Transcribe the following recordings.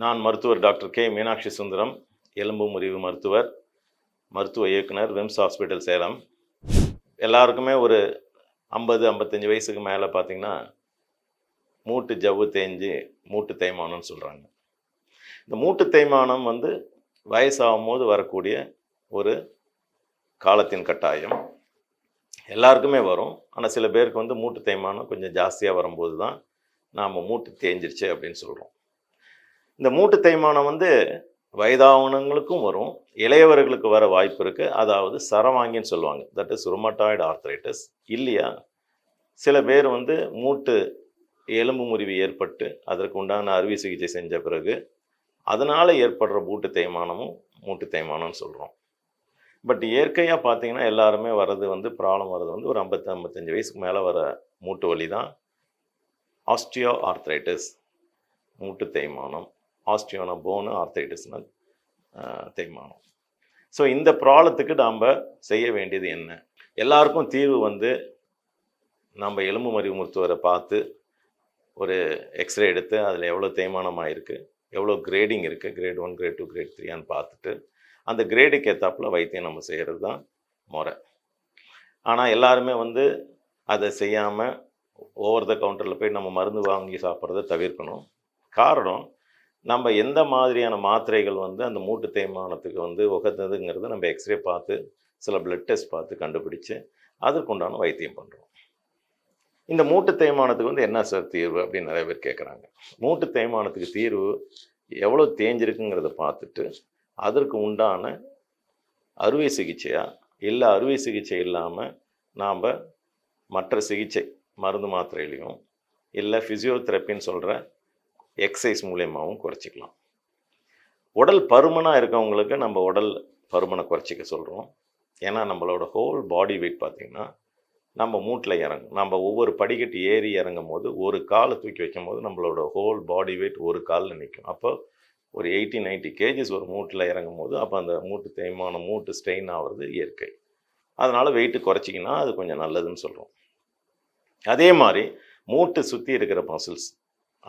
நான் மருத்துவர் doctor K Meenakshi Sundaram எலும்பு முறிவு மருத்துவர் மருத்துவ இயக்குனர் விம்ஸ் ஹாஸ்பிட்டல் சேலம். எல்லாருக்குமே ஒரு ஐம்பது ஐம்பத்தஞ்சு வயசுக்கு மேலே பார்த்தீங்கன்னா மூட்டு ஜவ்வு தேஞ்சு மூட்டு தேய்மானம்னு சொல்கிறாங்க இந்த மூட்டு தேய்மானம் வந்து வயசாகும் போது வரக்கூடிய ஒரு காலத்தின் கட்டாயம். எல்லாருக்குமே வரும். ஆனால் சில பேருக்கு வந்து மூட்டு தேய்மானம் கொஞ்சம் ஜாஸ்தியாக வரும்போது தான் நாம் மூட்டு தேஞ்சிருச்சு அப்படின்னு சொல்கிறோம் இந்த மூட்டு தேய்மானம் வந்து வயதானவங்களுக்கும் வரும் இளையவர்களுக்கு வர வாய்ப்பு இருக்குது அதாவது சரவாங்கின்னு சொல்லுவாங்க. தட் இஸ் ருமட்டாய்டு ஆர்த்ரைட்டிஸ் இல்லையா? சில பேர் வந்து மூட்டு எலும்பு முறிவு ஏற்பட்டு அதற்கு உண்டான அறுவை சிகிச்சை செஞ்ச பிறகு அதனால் ஏற்படுற மூட்டு தேய்மானமும் மூட்டு தேய்மானம்னு சொல்கிறோம் பட் இயற்கையாக பார்த்தீங்கன்னா எல்லாருமே வர்றது வந்து ப்ராப்ளம் வர்றது வந்து ஒரு ஐம்பத்தி ஐம்பத்தஞ்சு வயசுக்கு மேலே வர மூட்டு வலி தான். ஆஸ்டியோ ஆர்த்ரைட்டிஸ் மூட்டு தேய்மானம். ஆஸ்டியோனா போனு ஆர்த்தைட்டிஸ்னால் தேய்மானம். ஸோ இந்த ப்ராப்ளத்துக்கு நாம் செய்ய வேண்டியது என்ன? எல்லாருக்கும் தீர்வு வந்து நம்ம எலும்பு மறிவு மருத்துவரை பார்த்து ஒரு எக்ஸ்ரே எடுத்து அதில் எவ்வளோ தேய்மானமாக இருக்குது எவ்வளோ கிரேடிங் இருக்குது grade one grade two grade த்ரீயான்னு பார்த்துட்டு அந்த கிரேடுக்கு ஏற்றாப்புல வைத்தியம் நம்ம செய்கிறது தான் முறை. ஆனால் எல்லாருமே வந்து அதை செய்யாமல் ஓவர் த கவுண்டரில் போய் நம்ம மருந்து வாங்கி சாப்பிட்றத தவிர்க்கணும். காரணம் நம்ம எந்த மாதிரியான மாத்திரைகள் வந்து அந்த மூட்டு தேய்மானத்துக்கு வந்து உகந்ததுங்கிறத நம்ம எக்ஸ்ரே பார்த்து சில பிளட் டெஸ்ட் பார்த்து கண்டுபிடிச்சு அதற்குண்டான வைத்தியம் பண்ணுறோம் இந்த மூட்டு தேய்மானத்துக்கு வந்து என்ன சார் தீர்வு அப்படின்னு நிறைய பேர் கேட்குறாங்க மூட்டு தேய்மானத்துக்கு தீர்வு எவ்வளோ தேஞ்சிருக்குங்கிறத பார்த்துட்டு அதற்கு உண்டான அறுவை சிகிச்சையா இல்லை அறுவை சிகிச்சை இல்லாமல் நாம் மற்ற சிகிச்சை மருந்து மாத்திரையிலையும் இல்லை ஃபிசியோதெரப்பின்னு சொல்கிற எக்ஸசைஸ் மூலியமாகவும் குறைச்சிக்கலாம். உடல் பருமனாக இருக்கவங்களுக்கு நம்ம உடல் பருமனை குறைச்சிக்க சொல்கிறோம் ஏன்னா நம்மளோட ஹோல் பாடி வெயிட் பார்த்திங்கன்னா நம்ம மூட்டில் இறங்கும். நம்ம ஒவ்வொரு படிக்கட்டு ஏறி இறங்கும் போது ஒரு காலை தூக்கி வைக்கும் போது நம்மளோட ஹோல் பாடி வெயிட் ஒரு காலில் நிற்கும் அப்போ ஒரு எயிட்டி நைன்ட்டி கேஜிஸ் ஒரு மூட்டில் இறங்கும் போது அப்போ அந்த மூட்டு தேய்மானம் மூட்டு ஸ்ட்ரெயின் ஆகிறது இயற்கை. அதனால் வெயிட்டு குறைச்சிங்கன்னா அது கொஞ்சம் நல்லதுன்னு சொல்கிறோம் அதே மாதிரி மூட்டு சுற்றி இருக்கிற மசில்ஸ்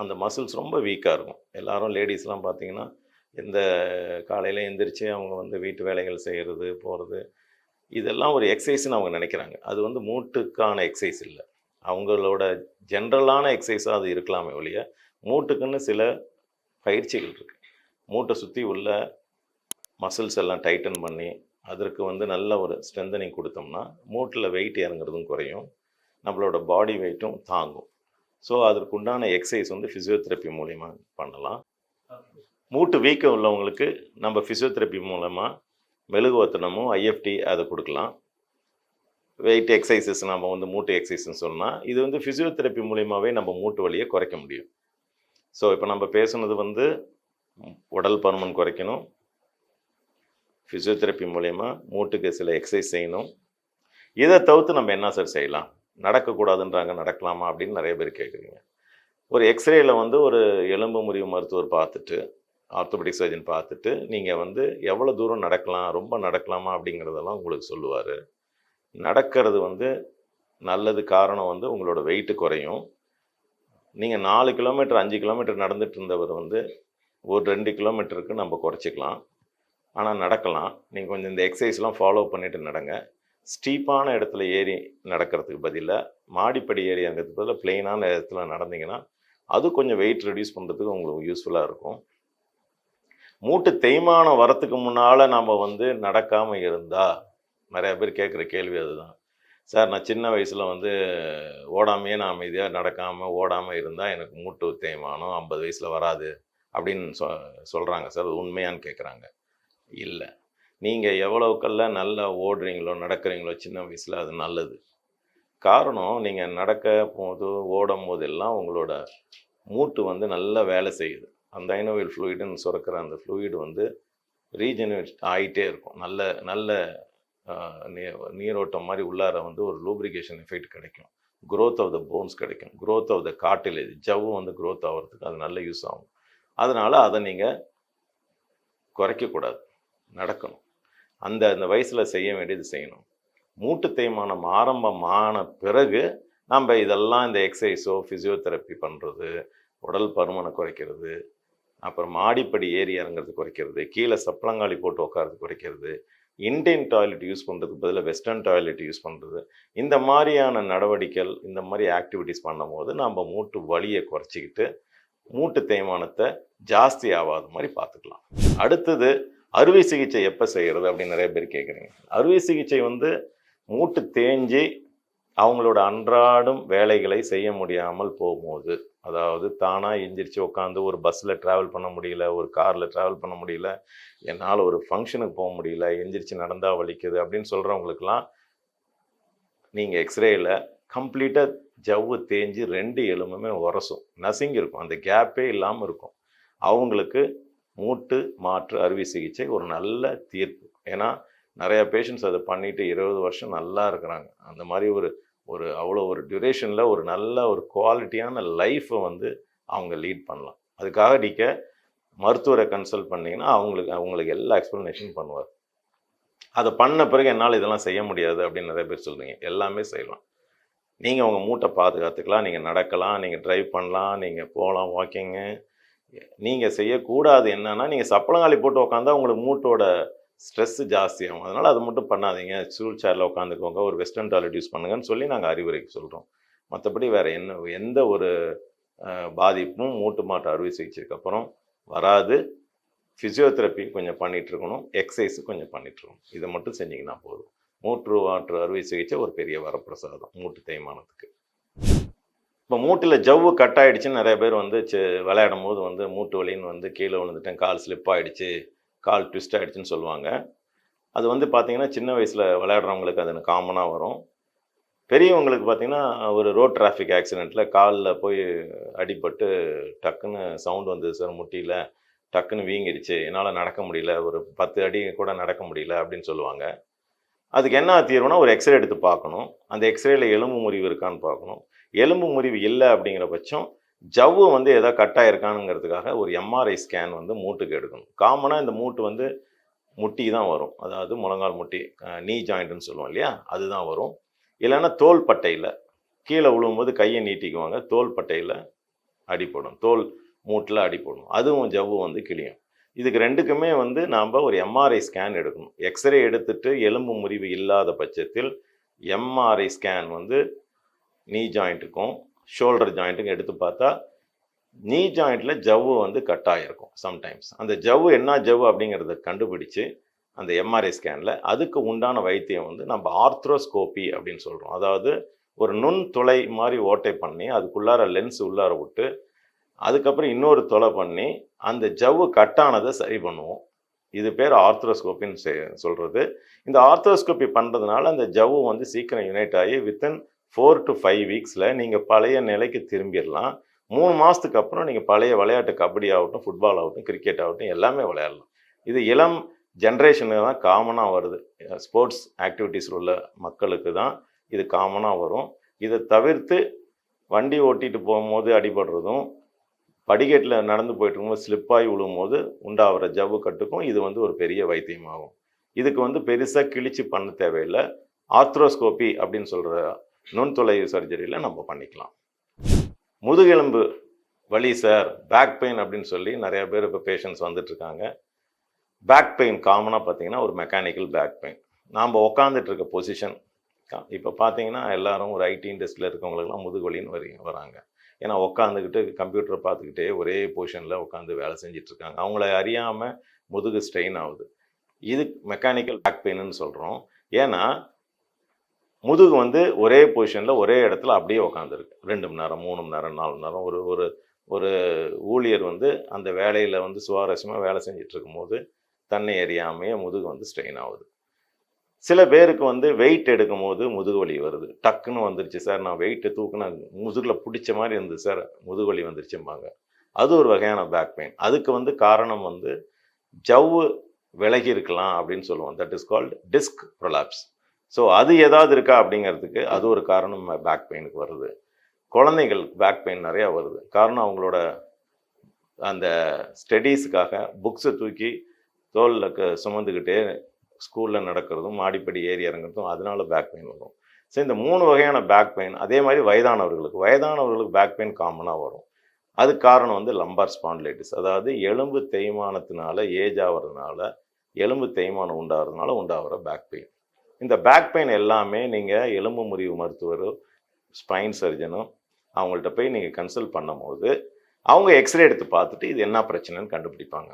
அந்த மசில்ஸ் ரொம்ப வீக்காக இருக்கும். எல்லாரும் லேடிஸ்லாம் பார்த்தீங்கன்னா எந்த காலையில் எந்திரிச்சு அவங்க வந்து வீட்டு வேலைகள் செய்கிறது போகிறது இதெல்லாம் ஒரு எக்ஸசைஸ்னு அவங்க நினைக்கிறாங்க. அது வந்து மூட்டுக்கான எக்ஸசைஸ் இல்லை. அவங்களோட ஜென்ரலான எக்ஸசைஸாக அது இருக்கலாமே ஒழிய மூட்டுக்குன்னு சில பயிற்சிகள் இருக்குது மூட்டை சுற்றி உள்ள மசில்ஸ் எல்லாம் டைட்டன் பண்ணி அதற்கு வந்து நல்ல ஒரு ஸ்ட்ரென்தனிங் கொடுத்தோம்னா மூட்டில் வெயிட் இறங்குறதும் குறையும். நம்மளோட பாடி வெயிட்டும் தாங்கும். ஸோ அதற்கு உண்டான எக்ஸசைஸ் வந்து ஃபிசியோதெரப்பி மூலிமா பண்ணலாம். மூட்டு வீக்கம் உள்ளவங்களுக்கு நம்ம ஃபிசியோதெரப்பி மூலமாக மெழுகுவத்தனமும் ஐஎஃப்டி அதை கொடுக்கலாம். வெயிட் எக்ஸசைசஸ் நம்ம வந்து மூட்டு எக்ஸசைஸ்னு சொன்னால் இது வந்து ஃபிசியோதெரப்பி மூலியமாகவே நம்ம மூட்டு வலியை குறைக்க முடியும். ஸோ இப்போ நம்ம பேசுனது வந்து உடல் பருமன் குறைக்கணும். ஃபிசியோதெரப்பி மூலயமா மூட்டுக்கு சில எக்ஸசைஸ் செய்யணும். இதை தவிர்த்து நம்ம என்ன சார் செய்யலாம்? நடக்கக்கூடாதுன்றாங்க நடக்கலாமா அப்படின்னு நிறைய பேர் கேட்குறீங்க. ஒரு எக்ஸ்ரேயில் வந்து ஒரு எலும்பு முறிவு மருத்துவர் பார்த்துட்டு ஆர்த்தோபெடிக் சர்ஜன் பார்த்துட்டு நீங்கள் வந்து எவ்வளோ தூரம் நடக்கலாம் ரொம்ப நடக்கலாமா அப்படிங்கிறதெல்லாம் உங்களுக்கு சொல்லுவார். நடக்கிறது வந்து நல்லது காரணம் வந்து உங்களோட வெயிட்டு குறையும். நீங்கள் நாலு கிலோமீட்டர் அஞ்சு கிலோமீட்டர் நடந்துட்டு இருந்தவர் வந்து ஒரு ரெண்டு கிலோமீட்டருக்கு நம்ம குறைச்சிக்கலாம். ஆனால் நடக்கலாம். நீங்கள் கொஞ்சம் இந்த எக்ஸசைஸ்லாம் ஃபாலோ பண்ணிவிட்டு நடங்க. ஸ்டீப்பான இடத்துல ஏறி நடக்கிறதுக்கு பதிலாக மாடிப்படி ஏறி இறங்கிறதுக்கு பதிலாக பிளெயினான இடத்துல நடந்தீங்கன்னா அது கொஞ்சம் வெயிட் ரெடியூஸ் பண்ணுறதுக்கு உங்களுக்கு யூஸ்ஃபுல்லாக இருக்கும். மூட்டு தேய்மானம் வரத்துக்கு முன்னால் நம்ம வந்து நடக்காமல் இருந்தால் நிறையா பேர் கேட்குற கேள்வி அதுதான். சார் நான் சின்ன வயசில் வந்து ஓடாமையே நான் அமைதியாக நடக்காமல் ஓடாமல் இருந்தால் எனக்கு மூட்டு தேய்மானம் ஐம்பது வயசில் வராது அப்படின்னு சொ சொல்கிறாங்க சார். அது உண்மையான்னு கேட்குறாங்க இல்லை. நீங்கள் எவ்வளவுக்கெல்லாம் நல்லா ஓடுறீங்களோ நடக்கிறீங்களோ சின்ன வயசில் அது நல்லது. காரணம் நீங்கள் நடக்க போது ஓடும் போதெல்லாம் உங்களோட மூட்டு வந்து நல்லா வேலை செய்யுது. அந்த ஐனோவில் ஃப்ளூயிடுன்னு சுரக்கிற அந்த ஃப்ளூயிடு வந்து ரீஜெனரேட் ஆகிட்டே இருக்கும். நல்ல நல்ல நீ- நீரோட்டம் மாதிரி உள்ளார வந்து ஒரு லூப்ரிகேஷன் எஃபெக்ட் கிடைக்கும். க்ரோத் ஆஃப் த போன்ஸ் கிடைக்கும். க்ரோத் ஆஃப் த காட்டிலேஜ் ஜவ்வு வந்து க்ரோத் ஆகிறதுக்கு அது நல்ல யூஸ் ஆகும். அதனால் அதை நீங்கள் குறைக்கக்கூடாது. நடக்கணும். அந்த அந்த வயசில் செய்ய வேண்டியது செய்யணும். மூட்டு தேய்மானம் ஆரம்பமான பிறகு நம்ம இதெல்லாம் இந்த எக்ஸசைஸோ ஃபிசியோதெரப்பி பண்ணுறது உடல் பருமனை குறைக்கிறது அப்புறம் மாடிப்படி ஏறி இறங்குறது குறைக்கிறது கீழே சப்பளங்காலி போட்டு உட்காரது குறைக்கிறது இந்தியன் டாய்லெட் யூஸ் பண்ணுறதுக்கு பதிலாக வெஸ்டர்ன் டாய்லெட் யூஸ் பண்ணுறது இந்த மாதிரியான நடவடிக்கைகள் இந்த மாதிரி ஆக்டிவிட்டீஸ் பண்ணும்போது நம்ம மூட்டு வலியை குறைச்சிக்கிட்டு மூட்டு தேய்மானத்தை ஜாஸ்தி ஆகாத மாதிரி பார்த்துக்கலாம். அடுத்தது அறுவை சிகிச்சை எப்போ செய்கிறது அப்படின்னு நிறைய பேர் கேட்குறீங்க அறுவை சிகிச்சை வந்து மூட்டு தேஞ்சி அவங்களோட அன்றாடும் வேலைகளை செய்ய முடியாமல் போகும்போது அதாவது தானாக எந்திரிச்சு உட்காந்து ஒரு பஸ்ஸில் ட்ராவல் பண்ண முடியல ஒரு காரில் ட்ராவல் பண்ண முடியல என்னால் ஒரு ஃபங்க்ஷனுக்கு போக முடியல எந்திரிச்சு நடந்தால் வலிக்குது அப்படின்னு சொல்கிறவங்களுக்குலாம் நீங்கள் எக்ஸ்ரேயில் கம்ப்ளீட்டாக ஜவ்வு தேஞ்சு ரெண்டு எலும்புமே உரசும். நசுங்கி இருக்கும். அந்த கேப்பே இல்லாமல் இருக்கும். அவங்களுக்கு மூட்டு மாற்று அறுவை சிகிச்சை ஒரு நல்ல தீர்ப்பு. ஏன்னா நிறையா பேஷண்ட்ஸ் அதை பண்ணிட்டு இருபது வருஷம் நல்லா இருக்கிறாங்க. அந்த மாதிரி ஒரு ஒரு அவ்வளோ ஒரு டியூரேஷனில் ஒரு நல்ல ஒரு குவாலிட்டியான லைஃப்பை வந்து அவங்க லீட் பண்ணலாம். அதுக்காக நீங்கள் மருத்துவரை கன்சல்ட் பண்ணிங்கன்னா அவங்களுக்கு அவங்களுக்கு எல்லா எக்ஸ்ப்ளனேஷன் பண்ணுவார். அதை பண்ண பிறகு என்னால் இதெல்லாம் செய்ய முடியாது அப்படின்னு நிறைய பேர் சொல்கிறீங்க எல்லாமே செய்யலாம். நீங்கள் உங்கள் மூட்டை பாதுகாத்துக்கலாம். நீங்கள் நடக்கலாம். நீங்கள் ட்ரைவ் பண்ணலாம். நீங்கள் போகலாம் வாக்கிங்கு நீங்கள் செய்யக்கூடாது என்னன்னா நீங்கள் சப்பளங்காலி போட்டு உட்காந்தா உங்களுக்கு மூட்டோட ஸ்ட்ரெஸ்ஸு ஜாஸ்தியாகும். அதனால் அது மட்டும் பண்ணாதீங்க. ஸ்டூல் சேரில் உட்காந்துக்கோங்க ஒரு வெஸ்டர்ன் டாய்லெட் யூஸ் பண்ணுங்கன்னு சொல்லி நாங்கள் அறிவுரைக்கு சொல்கிறோம் மற்றபடி வேறு என்ன எந்த ஒரு பாதிப்பும் மூட்டு மாட்டு அறுவை சிகிச்சைக்கு அப்புறம் வராது. ஃபிசியோதெரப்பி கொஞ்சம் பண்ணிகிட்ருக்கணும் இருக்கணும் எக்ஸசைஸு கொஞ்சம் பண்ணிட்டு இருக்கணும் இதை மட்டும் செஞ்சிங்கன்னா போதும். மூட்டு மாற்று அறுவை சிகிச்சை ஒரு பெரிய வரப்பிரசாதம் மூட்டு தேய்மானத்துக்கு. இப்போ மூட்டில் ஜவ்வு கட் ஆகிடுச்சின்னு நிறைய பேர் வந்து சி- விளையாடும் போது வந்து மூட்டு வலின்னு வந்து கீழே விழுந்துட்டேன் கால் ஸ்லிப் ஆகிடுச்சு கால் ட்விஸ்ட் ஆகிடுச்சின்னு சொல்லுவாங்க. அது வந்து பார்த்திங்கன்னா சின்ன வயசில் விளையாடுறவங்களுக்கு அது காமனாக வரும். பெரியவங்களுக்கு பார்த்திங்கன்னா ஒரு ரோட் டிராஃபிக் ஆக்சிடெண்ட்டில் காலில் போய் அடிபட்டு டக்குன்னு சவுண்ட் வந்தது சார் முட்டியில் டக்குன்னு வீங்கிருச்சு என்னால் நடக்க முடியல ஒரு பத்து அடி கூட நடக்க முடியல அப்படின்னு சொல்லுவாங்க. அதுக்கு என்ன தீர்வுனா ஒரு எக்ஸ்ரே எடுத்து பார்க்கணும். அந்த எக்ஸ்ரேயில் எலும்பு முறிவு இருக்கான்னு பார்க்கணும். எலும்பு முறிவு இல்லை அப்படிங்கிற பட்சம் ஜவ்வு வந்து எதாவது கட்டாக இருக்கானுங்கிறதுக்காக ஒரு எம்ஆர்ஐ ஸ்கேன் வந்து மூட்டுக்கு எடுக்கணும். காமனாக இந்த மூட்டு வந்து முட்டி தான் வரும். அதாவது முழங்கால் முட்டி நீ ஜாயிண்ட்னு சொல்லுவோம் இல்லையா? அதுதான் வரும். இல்லைன்னா தோல் பட்டையில் கீழே விழும்போது கையை நீட்டிக்குவாங்க. தோல் பட்டையில் அடிப்படும் தோல் மூட்டில் அடிப்படும் அதுவும் ஜவ்வு வந்து கிளியும் இதுக்கு ரெண்டுக்குமே வந்து நாம் ஒரு எம்ஆர்ஐ ஸ்கேன் எடுக்கணும். எக்ஸ்ரே எடுத்துட்டு எலும்பு முறிவு இல்லாத பட்சத்தில் எம்ஆர்ஐ ஸ்கேன் வந்து நீ ஜாயிண்ட்டுக்கும் ஷோல்டர் ஜாயிண்ட்டுக்கும் எடுத்து பார்த்தா நீ ஜாயிண்ட்டில் ஜவ்வு வந்து கட் ஆகிருக்கும் சம்டைம்ஸ் அந்த ஜவ்வு என்ன ஜவ்வு அப்படிங்கிறத கண்டுபிடிச்சு அந்த எம்ஆர்ஐ ஸ்கேனில் அதுக்கு உண்டான வைத்தியம் வந்து நம்ம ஆர்த்ரோஸ்கோப்பி அப்படின்னு சொல்கிறோம் அதாவது ஒரு நுண் துளை மாதிரி ஓட்டை பண்ணி அதுக்குள்ளார லென்ஸ் உள்ளார விட்டு அதுக்கப்புறம் இன்னொரு தொலை பண்ணி அந்த ஜவ்வு கட்டானதை சரி பண்ணுவோம். இது பேர் ஆர்த்ரோஸ்கோப்பின்னு சொல்கிறது இந்த ஆர்த்ரோஸ்கோப்பி பண்ணுறதுனால அந்த ஜவ்வு வந்து சீக்கிரம் யுனைட் ஆகி வித்தின் ஃபோர் டு ஃபைவ் வீக்ஸில் நீங்கள் பழைய நிலைக்கு திரும்பிடலாம். மூணு மாதத்துக்கு அப்புறம் நீங்கள் பழைய விளையாட்டு கபடி ஆகட்டும் ஃபுட்பால் ஆகட்டும் கிரிக்கெட் ஆகட்டும் எல்லாமே விளையாடலாம். இது இளம் ஜென்ரேஷனுக்கு தான் காமனாக வருது. ஸ்போர்ட்ஸ் ஆக்டிவிட்டீஸில் உள்ள மக்களுக்கு தான் இது காமனாக வரும். இதை தவிர்த்து வண்டி ஓட்டிகிட்டு போகும்போது அடிபடுறதும் படிக்கட்டில் நடந்து போயிட்டு இருக்கும்போது ஸ்லிப்பாகி விழும்போது உண்டாகிற ஜவ்வு கட்டுக்கும் இது வந்து ஒரு பெரிய வைத்தியமாகும். இதுக்கு வந்து பெருசாக கிழிச்சு பண்ண தேவையில்லை. ஆர்த்ரோஸ்கோபி அப்படின்னு சொல்கிற நுண்துளை சர்ஜரியில் நம்ம பண்ணிக்கலாம். முதுகெலும்பு வலி சார் பேக் பெயின் அப்படின்னு சொல்லி நிறைய பேர் இப்போ பேஷண்ட்ஸ் வந்துட்டுருக்காங்க. பேக் பெயின் காமனாக பார்த்தீங்கன்னா ஒரு மெக்கானிக்கல் பேக் பெயின் நாம் உக்காந்துட்டு இருக்க பொசிஷன் இப்போ பார்த்தீங்கன்னா எல்லாரும் ஒரு ஐடி இண்டஸ்ட்ரியில் இருக்கவங்களுக்குலாம் முதுகுவலின்னு வரி வராங்க. ஏன்னா உட்காந்துக்கிட்டு கம்ப்யூட்டரை பார்த்துக்கிட்டே ஒரே பொசிஷனில் உட்காந்து வேலை செஞ்சிட்ருக்காங்க அவங்கள அறியாமல் முதுகு ஸ்ட்ரெயின் ஆகுது. இது மெக்கானிக்கல் பேக் பெயின்னு சொல்கிறோம் ஏன்னா முதுகு வந்து ஒரே பொசிஷனில் ஒரே இடத்துல அப்படியே உட்காந்துருக்கு ரெண்டு மணி நேரம் மூணு மணி நேரம் நாலு மணி நேரம். ஒரு ஒரு ஒரு ஊழியர் வந்து அந்த வேலையில் வந்து சுவாரஸ்யமாக வேலை செஞ்சிட்டு இருக்கும்போது தன்னை எறியாமையே முதுகு வந்து ஸ்ட்ரெயின் ஆகுது. சில பேருக்கு வந்து வெயிட் எடுக்கும் போது முதுகு வலி வருது. டக்குன்னு வந்துருச்சு சார் நான் வெயிட்டை தூக்குனா முதுகில் பிடிச்ச மாதிரி இருந்தது சார். முதுகு வலி வந்துருச்சும்பாங்க. அது ஒரு வகையான பேக் பெயின் அதுக்கு வந்து காரணம் வந்து ஜவ்வு விலகி இருக்கலாம் அப்படின்னு சொல்லுவோம். That is called disc prolapse so அது ஏதாவது இருக்கா அப்படிங்கிறதுக்கு அது ஒரு காரணம் பேக் பெயினுக்கு வருது. குழந்தைங்களுக்கு பேக் பெயின் நிறையா வருது. காரணம் அவங்களோட அந்த ஸ்டடீஸுக்காக புக்ஸை தூக்கி தோலில் க- சுமந்துக்கிட்டே ஸ்கூலில் நடக்கிறதும் மாடிப்படி ஏறி இறங்குறதும் அதனால பேக் பெயின் வரும். ஸோ இந்த மூணு வகையான பேக் பெயின் அதே மாதிரி வயதானவர்களுக்கு வயதானவர்களுக்கு பேக் பெயின் காமனாக வரும். அதுக்கு காரணம் வந்து லம்பார் ஸ்பாண்டிலைட்டிஸ் அதாவது எலும்பு தேய்மானத்தினால ஏஜ் ஆகிறதுனால எலும்பு தேய்மானம் உண்டாகிறதுனால உண்டாகிற பேக் பெயின் இந்த பேக் பெயின் எல்லாமே நீங்கள் எலும்பு முறிவு மருத்துவரோ ஸ்பைன் சர்ஜனோ அவங்கள்ட்ட போய் நீங்கள் கன்சல்ட் பண்ணும்போது அவங்க எக்ஸ்ரே எடுத்து பார்த்துட்டு இது என்ன பிரச்சனைன்னு கண்டுபிடிப்பாங்க.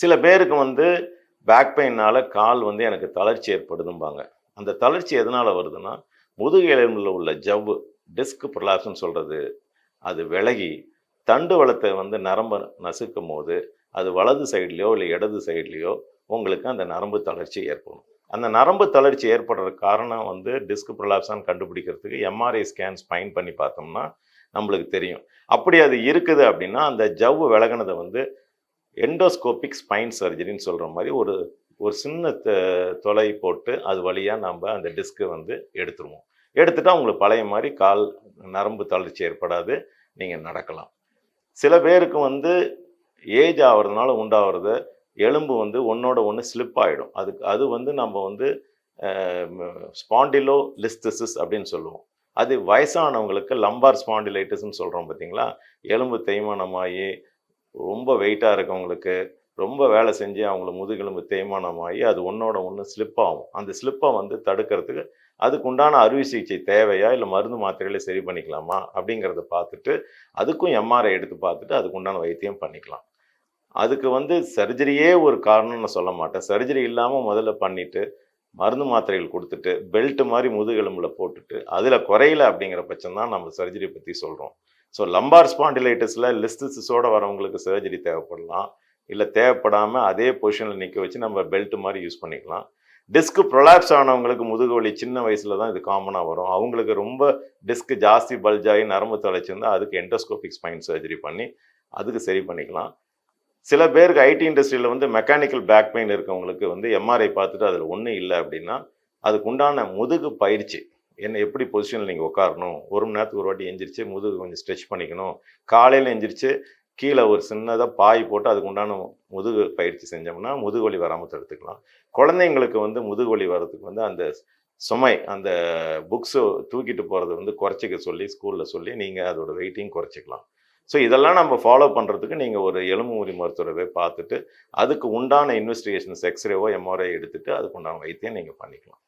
சில பேருக்கு வந்து பேக் பெயினால் கால் வந்து எனக்கு தளர்ச்சி ஏற்படுதும்பாங்க. அந்த தளர்ச்சி எதனால் வருதுன்னா முதுகு எலும்பில் உள்ள ஜவ்வு டிஸ்க் ப்ரொலாப்ஸ்னு சொல்கிறது அது விலகி தண்டு வளத்தை வந்து நரம்பை நசுக்கும் போது அது வலது சைட்லேயோ இல்லை இடது சைட்லேயோ உங்களுக்கு அந்த நரம்பு தளர்ச்சி ஏற்படும். அந்த நரம்பு தளர்ச்சி ஏற்படுற காரணம் வந்து டிஸ்க் ப்ரொலாப்ஸான்னு கண்டுபிடிக்கிறதுக்கு எம்ஆர்ஐ ஸ்கேன் ஸ்பைன் பண்ணி பார்த்தோம்னா நம்மளுக்கு தெரியும். அப்படி அது இருக்குது அப்படின்னா அந்த ஜவ்வு விலகினதை வந்து எண்டோஸ்கோபிக் ஸ்பைன் சர்ஜரின்னு சொல்கிற மாதிரி ஒரு ஒரு சின்ன த- தொலை போட்டு அது வழியாக நம்ம அந்த டிஸ்க்கை வந்து எடுத்துருவோம். எடுத்துட்டால் உங்களுக்கு பழைய மாதிரி கால் நரம்பு தளர்ச்சி ஏற்படாது நீங்கள் நடக்கலாம். சில பேருக்கு வந்து ஏஜ் ஆகிறதுனால உண்டாகிறது எலும்பு வந்து ஒன்றோட ஒன்று ஸ்லிப் ஆகிடும் அதுக்கு அது வந்து நம்ம வந்து ஸ்பாண்டிலோ லிஸ்திசிஸ் அப்படின்னு சொல்லுவோம். அது வயசானவங்களுக்கு லம்பார் ஸ்பாண்டிலைட்டிஸ்ன்னு சொல்கிறோம் பார்த்தீங்களா எலும்பு தேய்மானமாகி ரொம்ப வெயிட்டாக இருக்கவங்களுக்கு ரொம்ப வேலை செஞ்சு அவங்கள முதுகெலும்பு தேய்மானமாகி அது ஒன்றோட ஒன்று ஸ்லிப் ஆகும். அந்த ஸ்லிப்பை வந்து தடுக்கிறதுக்கு அதுக்கு உண்டான அறுவை சிகிச்சை தேவையா? இல்லை மருந்து மாத்திரைகளை சரி பண்ணிக்கலாமா? அப்படிங்கிறத பார்த்துட்டு அதுக்கும் எம்ஆர்ஐ எடுத்து பார்த்துட்டு அதுக்குண்டான வைத்தியம் பண்ணிக்கலாம். அதுக்கு வந்து சர்ஜரியே ஒரு காரணம்னு சொல்ல மாட்டேன். சர்ஜரி இல்லாமல் முதல்ல பண்ணிவிட்டு மருந்து மாத்திரைகள் கொடுத்துட்டு பெல்ட் மாதிரி முதுகெலும்பில் போட்டுட்டு அதில் குறையல அப்படிங்கிற பட்சம் தான் நம்ம சர்ஜரி பற்றி சொல்கிறோம் ஸோ லம்பார் ஸ்பாண்டிலைட்டிஸில் லிஸ்டிஸோட வரவங்களுக்கு சர்ஜரி தேவைப்படலாம். இல்லை தேவைப்படாமல் அதே பொசிஷனில் நிற்க வச்சு நம்ம பெல்ட் மாதிரி யூஸ் பண்ணிக்கலாம். டிஸ்க் ப்ரொலாப்ஸ் ஆனவங்களுக்கு முதுகு வலி சின்ன வயசில் தான் இது காமனாக வரும். அவங்களுக்கு ரொம்ப டிஸ்க் ஜாஸ்தி பல்ஜாகி நரம்பு தொலைச்சிருந்தால் அதுக்கு என்டோஸ்கோபிக் ஸ்பைன் சர்ஜரி பண்ணி அதுக்கு சரி பண்ணிக்கலாம். சில பேருக்கு ஐடி இண்டஸ்ட்ரியில் வந்து மெக்கானிக்கல் பேக் பெயின் இருக்கவங்களுக்கு வந்து எம்ஆர்ஐ பார்த்துட்டு அதில் ஒன்றும் இல்லை அப்படின்னா அதுக்கு உண்டான முதுகு பயிற்சி. என்ன எப்படி பொசிஷனில் நீங்கள் உட்காரணும்? ஒரு மணி நேரத்துக்கு ஒரு வாட்டி எந்திரிச்சு முதுகு கொஞ்சம் ஸ்ட்ரெச் பண்ணிக்கணும். காலையில் எந்திரிச்சு கீழே ஒரு சின்னதாக பாய் போட்டு அதுக்கு உண்டான முதுகு பயிற்சி செஞ்சோம்னா முதுகு வலி வராமல் தடுத்துக்கலாம். குழந்தைங்களுக்கு வந்து முதுகு வலி வர்றதுக்கு வந்து அந்த சுமை அந்த புக்ஸு தூக்கிட்டு போகிறத வந்து குறைச்சிக்க சொல்லி ஸ்கூலில் சொல்லி நீங்கள் அதோட வெயிட்டையும் குறைச்சிக்கலாம். ஸோ இதெல்லாம் நம்ம ஃபாலோ பண்ணுறதுக்கு நீங்கள் ஒரு எலும்பு முறி மருத்துவரை போய் பார்த்துட்டு அதுக்கு உண்டான இன்வெஸ்டிகேஷன்ஸ் எக்ஸ்ரேவோ எம்ஆர்ஐ எடுத்துகிட்டு அதுக்கு உண்டான வைத்தியம் நீங்கள் பண்ணிக்கலாம்.